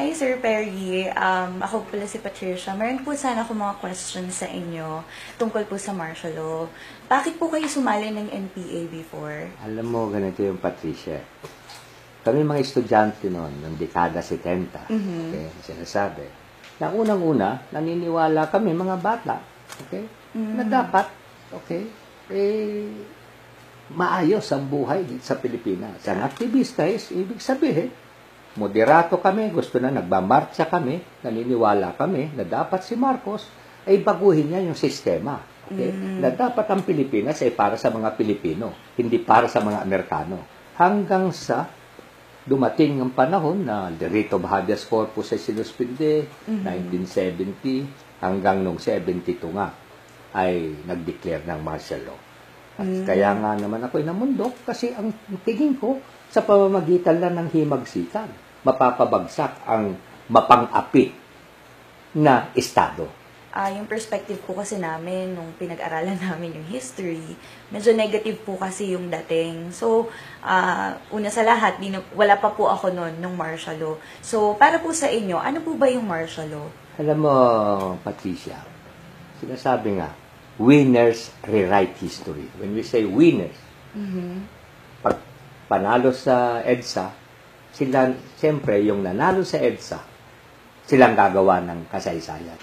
Hi, Sir Perry. Um, ako pala si Patricia. Meron po sana ako mga questions sa inyo tungkol po sa martial law. Bakit po kayo sumali ng NPA before? Alam mo, ganito yung Patricia. Kami mga estudyante noon, ng dekada 70, okay, sinasabi, na unang-una, naniniwala kami, mga bata, okay, na dapat, okay, eh, maayos ang buhay sa Pilipinas. Ang aktivista is, ibig sabihin, moderato kami, gusto na nagmamarcha kami, naniniwala kami na dapat si Marcos ay baguhin niya yung sistema. Okay? Na dapat ang Pilipinas ay para sa mga Pilipino, hindi para sa mga Amerikano. Hanggang sa dumating ang panahon na the writ of habeas corpus ay sinuspinde, 1970, hanggang nung 72 nga, ay nag-declare ng martial law. At kaya nga naman ako'y namundok kasi ang tingin ko sa pamamagitan lang ng himagsikan, mapapabagsak ang mapang-api na estado. Ah, yung perspective po kasi namin nung pinag-aralan namin yung history, medyo negative po kasi yung dating. So, ah, una sa lahat, di na- wala pa po ako noon nung martial law. So, para po sa inyo, ano po ba yung martial law? Alam mo, Patricia, sinasabi nga, winners rewrite history. When we say winners, pag panalo sa EDSA, sila, siyempre, yung nanalo sa EDSA, silang gagawa ng kasaysayan.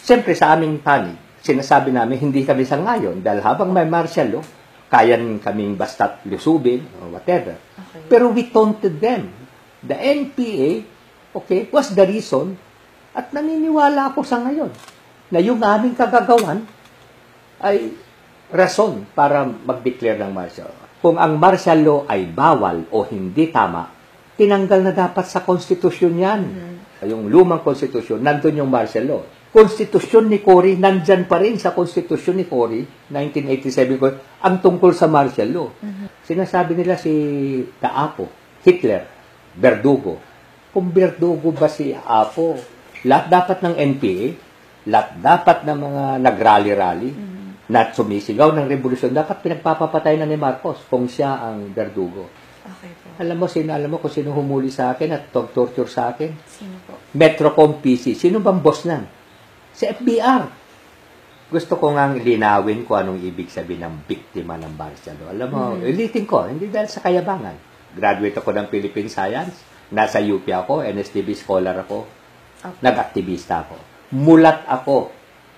Siyempre, sa aming panig, sinasabi namin, hindi kami sa ngayon, dahil habang may martial law, kaya kaming basta't lusubin, or whatever. Okay. Pero we taunted them. The NPA, okay, was the reason, at naniniwala ako sa ngayon, na yung aming kagagawan ay rason para mag-declare ng martial law. Kung ang martial law ay bawal o hindi tama, tinanggal na dapat sa konstitusyon yan. Yung lumang konstitusyon, nandun yung martial law. Konstitusyon ni Cory, nandyan pa rin sa konstitusyon ni Cory, 1987 ko, ang tungkol sa martial law. Sinasabi nila si Taapo, Hitler, Verdugo. Kung Verdugo ba si Apo, lahat dapat ng NPA, lahat dapat ng mga nag-rally-rally, na sumisigaw ng revolusyon, dapat pinagpapapatay na ni Marcos kung siya ang Verdugo. Okay po. Alam mo, sino, alam mo kung sino humuli sa akin at torture sa akin? Sino po? Metrocom PC. Sino bang boss nan? Si FBR. Gusto ko nga linawin ko anong ibig sabihin ng biktima ng law. Alam mo, ulitin ko, hindi dahil sa kayabangan. Graduate ako ng Philippine Science. Nasa UP ako, NSTB scholar ako. Okay. Nag-aktivista ako. Mulat ako.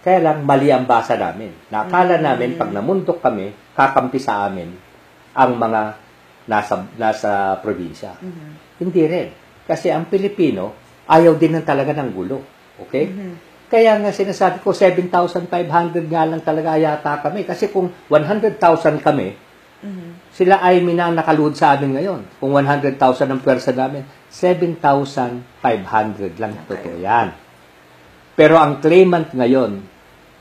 Kaya lang, mali ang basa namin. Nakala namin, pag namundok kami, kakampi sa amin ang mga nasa, nasa probinsya. Hindi rin. Kasi ang Pilipino, ayaw din ng talaga ng gulo. Okay? Kaya nga sinasabi ko, 7,500 nga lang talaga yata kami. Kasi kung 100,000 kami, sila ay minang nakaluhod sa amin ngayon. Kung 100,000 ang pwersa namin, 7,500 lang. Totoo yan. Pero ang claimant ngayon.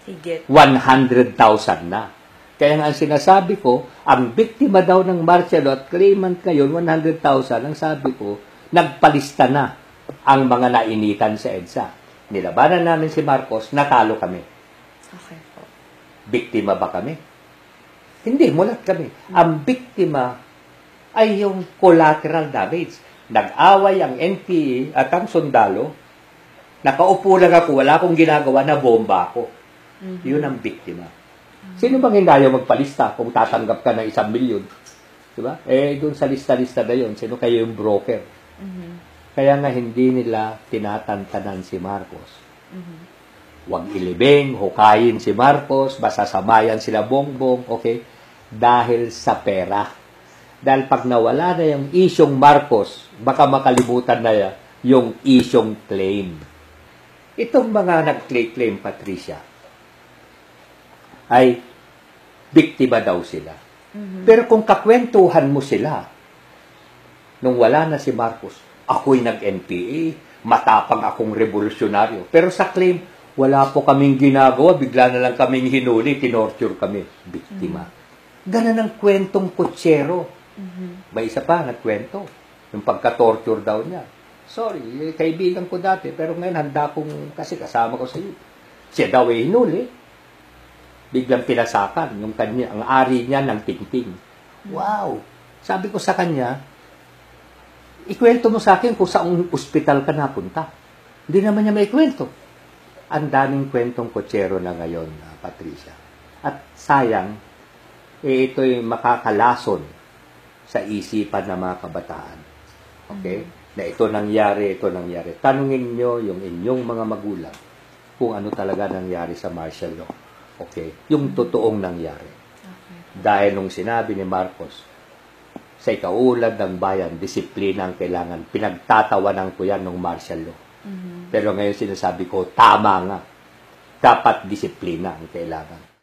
100,000 na. Kaya nga ang sinasabi ko, ang biktima daw ng martial law at claimant ngayon, 100,000, ang sabi ko, nagpalista na ang mga nainitan sa EDSA. Nilabanan namin si Marcos, natalo kami. Okay po. Biktima ba kami? Hindi, mulat kami. Ang biktima ay yung collateral damage. Nag-away ang NPA at ang sundalo, nakaupo lang ako, wala akong ginagawa, na bomba ako. Yun ang biktima. Sino bang hindi ayaw magpalista kung tatanggap ka ng isang milyon? Di ba? Eh, doon sa lista-lista na yun, sino kayo yung broker? Kaya nga hindi nila tinatantanan si Marcos. Huwag ilibing, hukayin si Marcos, basta samayan sila bongbong, okay? Dahil sa pera. Dahil pag nawala na yung isyong Marcos, baka makalimutan na ya- yung isyong claim. Itong mga nag-claim, Patricia, ay biktima daw sila. Pero kung kakwentuhan mo sila, nung wala na si Marcos, ako'y nag-NPA, matapang akong revolusyonaryo. Pero sa claim, wala po kaming ginagawa, bigla na lang kaming hinuli, tinorture kami. Biktima. Ganon ang kwentong kutsero. May isa pa, nagkwento. Yung pagka-torture daw niya. Sorry, eh, kaibigan ko dati, pero ngayon handa kong, kasi kasama ko sa iyo. Siya daw ay hinuli. Biglang pinasakan yung kanya, ang ari niya ng tingting. Wow! Sabi ko sa kanya, ikwento mo sa akin kung saang ospital ka napunta. Hindi naman niya may kwento. Ang daming kwentong kotsero na ngayon, ah, Patricia. At sayang, eh, ito'y makakalason sa isipan ng mga kabataan. Okay? Na ito nangyari, ito nangyari. Tanungin nyo yung inyong mga magulang kung ano talaga nangyari sa martial law. Okay? Yung totoong nangyari. Dahil nung sinabi ni Marcos, sa ikaulad ng bayan, disiplina ang kailangan. Pinagtatawanan ko yan ng martial law. Pero ngayon sinasabi ko, tama nga. Dapat disiplina ang kailangan.